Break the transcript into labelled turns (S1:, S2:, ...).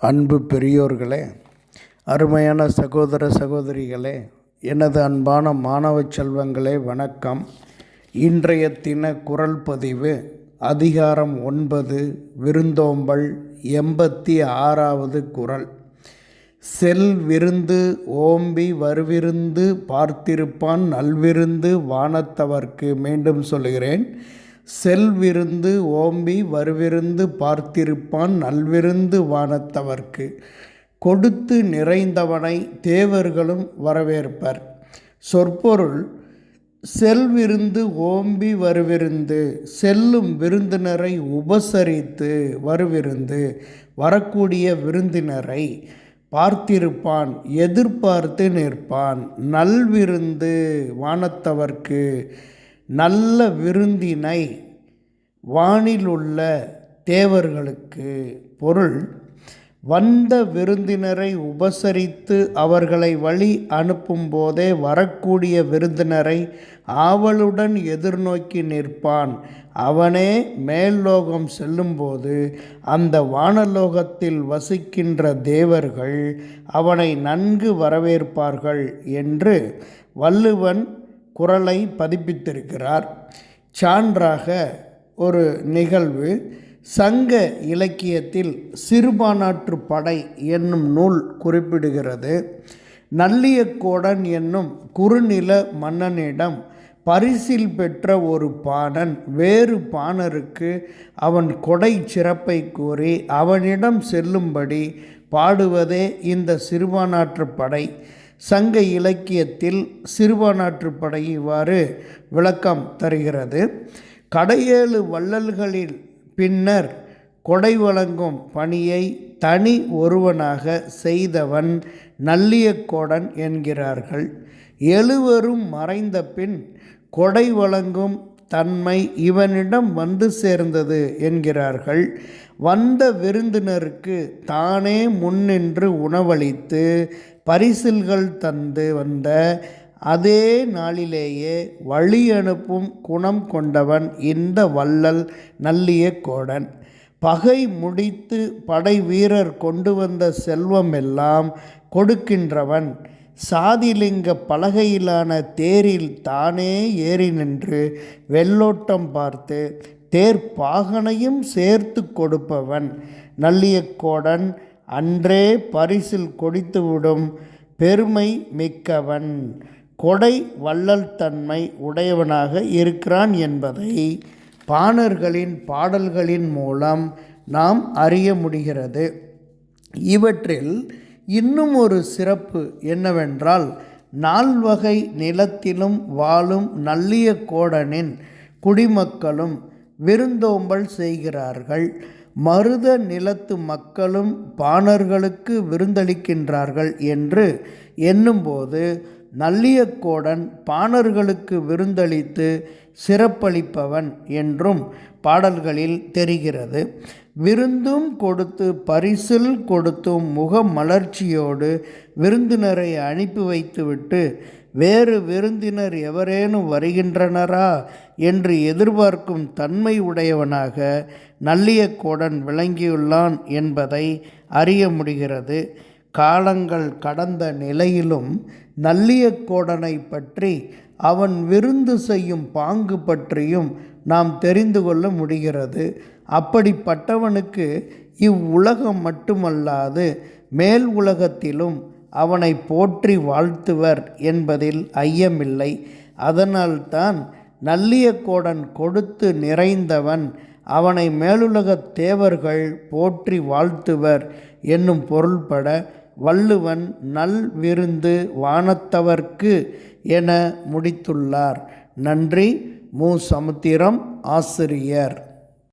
S1: அன்பு பெரியோர்களே அருமையான சகோதர சகோதரிகளே எனது அன்பான மாணவ செல்வங்களே வணக்கம். இன்றைய தின குரல் பதிவு அதிகாரம் ஒன்பது விருந்தோம்பல் எண்பத்தி ஆறாவது குரல். செல் விருந்து ஓம்பி வருவிருந்து பார்த்திருப்பான் நல்விருந்து வானத்தவர்க்கு மீண்டும் சொல்கிறேன் செல்விருந்து ஓம்பி வருவிருந்து பார்த்திருப்பான் நல்விருந்து வானத்தவர்க்கு. கொடுத்து நிறைந்தவனை தேவர்களும் வரவேற்பர். சொற்பொருள் செல்விருந்து ஓம்பி வருவிருந்து செல்லும் விருந்தினரை உபசரித்து வருவிருந்து வரக்கூடிய விருந்தினரை பார்த்திருப்பான் எதிர்பார்த்து நிற்பான் நல்விருந்து வானத்தவர்க்கு. நல்ல விருந்தினை வானிலுள்ள தேவர்களுக்கு பொருள் வந்த விருந்தினரை உபசரித்து அவர்களை வழி அனுப்பும் போதே வரக்கூடிய விருந்தினரை ஆவலுடன் எதிர்நோக்கி நிற்பான். அவனே மேல்லோகம் செல்லும்போது அந்த வானலோகத்தில் வசிக்கின்ற தேவர்கள் அவனை நன்கு வரவேற்பார்கள் என்று வள்ளுவன் குரலை பதிப்பித்திருக்கிறார். சான்றாக ஒரு நிகழ்வு. சங்க இலக்கியத்தில் சிறுபானாற்று படை என்னும் நூல் குறிப்பிடுகிறது. நல்லியக்கோடன் என்னும் குறுநில மன்னனிடம் பரிசில் பெற்ற ஒரு பாணன் வேறு பாணருக்கு அவன் கொடை சிறப்பை கூறி அவனிடம் செல்லும்படி பாடுவதே இந்த சிறுபானாற்று படை. சங்க இலக்கியத்தில் சிறுபானாற்று படை இவ்வாறு விளக்கம் தருகிறது. கடையேழு வள்ளல்களில் பின்னர் கொடை வழங்கும் பணியை தனி ஒருவனாக செய்தவன் நல்லியக்கோடன் என்கிறார்கள். எழுவரும் மறைந்த பின் கொடை வழங்கும் தன்மை இவனிடம் வந்து சேர்ந்தது என்கிறார்கள். வந்த விருந்தினருக்கு தானே முன்னின்று உணவளித்து பரிசில்கள் தந்து வந்த அதே நாளிலேயே வழி அனுப்பும் குணம் கொண்டவன் இந்த வள்ளல் நல்லிய கோடன். பகை முடித்து படை வீரர் கொண்டு வந்த செல்வம் எல்லாம் கொடுக்கின்றவன். சாதிலிங்க பலகையிலான தேரில் தானே ஏறி நின்று வெள்ளோட்டம் பார்த்து தேர் பாகனையும் சேர்த்து கொடுப்பவன். நல்லியக்கோடன் அன்றே பரிசில் கொடுத்துவிடும் பெருமை மிக்கவன். கொடை வள்ளல் தன்மை உடையவனாக இருக்கிறான் என்பதை பாணர்களின் பாடல்களின் மூலம் நாம் அறிய முடிகிறது. இவற்றில் இன்னும் ஒரு சிறப்பு என்னவென்றால் நால்வகை நிலத்திலும் வாழும் நல்லிய கோடனின் குடிமக்களும் விருந்தோம்பல் செய்கிறார்கள். மருத நிலத்து மக்களும் பாணர்களுக்கு விருந்தளிக்கின்றார்கள் என்று எண்ணும்போது நல்லியக்கோடன் பாணர்களுக்கு விருந்தளித்து சிறப்பளிப்பவன் என்றும் பாடல்களில் தெரிகிறது. விருந்தும் கொடுத்து பரிசில் கொடுத்தும் முக மலர்ச்சியோடு விருந்தினரை அனுப்பி வைத்துவிட்டு வேறு விருந்தினர் எவரேனும் வருகின்றனரா? என்று எதிர்பார்க்கும் தன்மை உடையவனாக நல்லியக்கோடன் விளங்கியுள்ளான் என்பதை அறிய முடிகிறது. காலங்கள் கடந்த நிலையிலும் நல்லியக்கோடனை பற்றி அவன் விருந்து செய்யும் பாங்கு பற்றியும் நாம் தெரிந்து கொள்ள முடிகிறது. அப்படிப்பட்டவனுக்கு இவ்வுலகம் மட்டுமல்லாது மேல் உலகத்திலும் அவனை போற்றி வாழ்த்துவர் என்பதில் ஐயமில்லை. அதனால்தான் நல்லியக்கோடன் கொடுத்து நிறைந்தவன் அவனை மேலுலகத் தேவர்கள் போற்றி வாழ்த்துவர் என்னும் பொருள்பட வள்ளுவன் நல் விருந்து வானத்தவர்க்கு என முடித்துள்ளார். நன்றி மு. சமுத்திரம் ஆசிரியர்.